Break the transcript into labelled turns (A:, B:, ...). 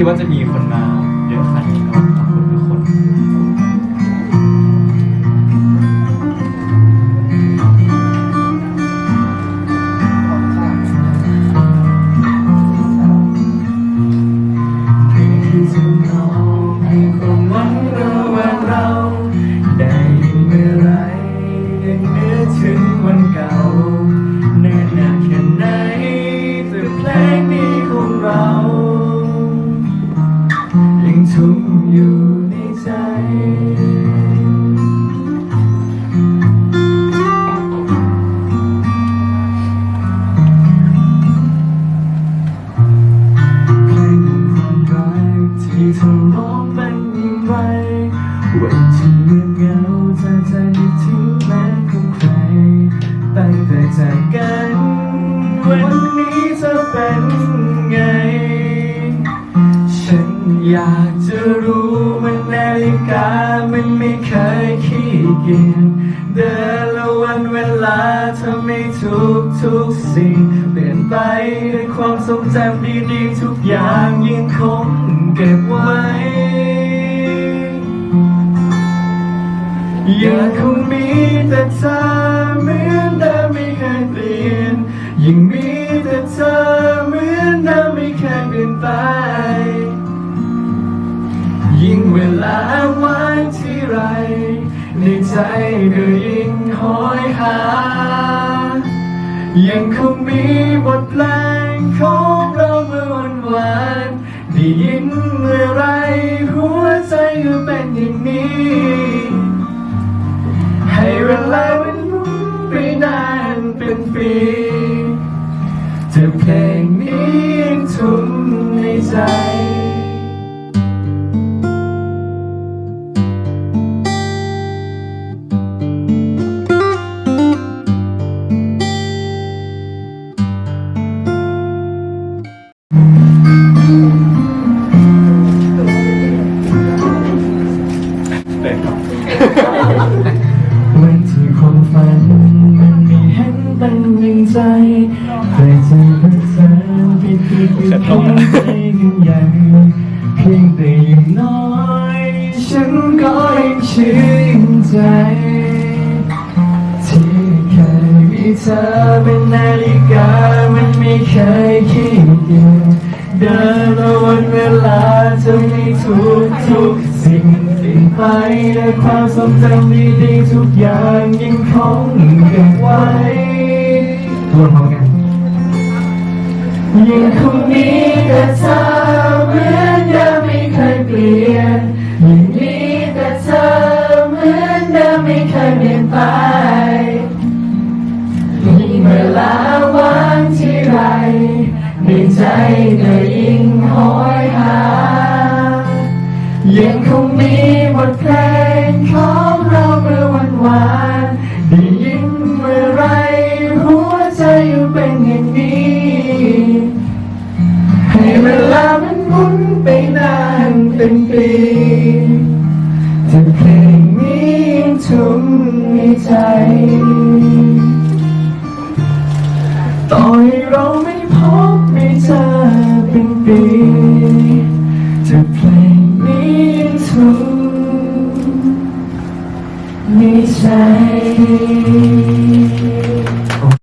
A: คิดว่าจะมีคนมาเยอะขนาดนี้ก็ขอบคุณทุกคน
B: เธอร้องเป็นอย่างไรวันที่เงียบเหงาเธอจะนึกถึงแม้ของใครตั้งแต่จากกันวันนี้เธอเป็นไง ฉันอยากจะรู้มันนาฬิกามันไม่เคยขี้เกียจเดินและวันเวลาทำให้ทุกทุกสิ่ง ไปด้วยความทรงจำดีๆทุกอย่างยังคงเก็บไว้ ยังคงมีแต่เธอเหมือนเดิมไม่เคยเปลี่ยนยังมีแต่เธอเหมือนเดิมไม่เคยเปลี่ยนไป ยิ่งเวลาว่างที่ไรในใจก็ยิ่งหอยหา ยังคงมีบทเพลงของเราเมื่อวันวานได้ยินเมื่อไรหัวใจก็เป็นอย่างนี้ ให้เวลามันหมุนไปนานเป็นปีแต่เพลงนี้ยังทุ่มในใจ วันที่ความฝันมันไม่เห็นเป็นอย่างใจเคยเจอเพื่อนแสนผิดผิดผิดเพียงใจกันใหญ่เพียงแต่อย่างน้อยฉันก็ยังชื่นใจ ที่เคยมีเธอเป็นนาฬิกามันไม่เคยขี้เกียจเดินวันเวลาจะมีทุกทุกสิ่ง ไปด้วยความทรงจำดีๆทุกอย่างยังคงเก็บไว้รวมพร้อมกันยังคงมีแต่เธอเหมือนเดิมไม่เคยเปลี่ยนยังมีแต่เธอเหมือนเดิมไม่เคยเปลี่ยนไป มีบทเพลงของเราเมื่อวันวานได้ยินเมื่อไรหัวใจอยู่เป็นอย่างนี้ ให้เวลามันหมุนไปนานเป็นปีแต่เพลงนี้ยังทุ่มในใจต่อให้เราไม่พบไม่เจอเป็นปี ทุ่มในใจ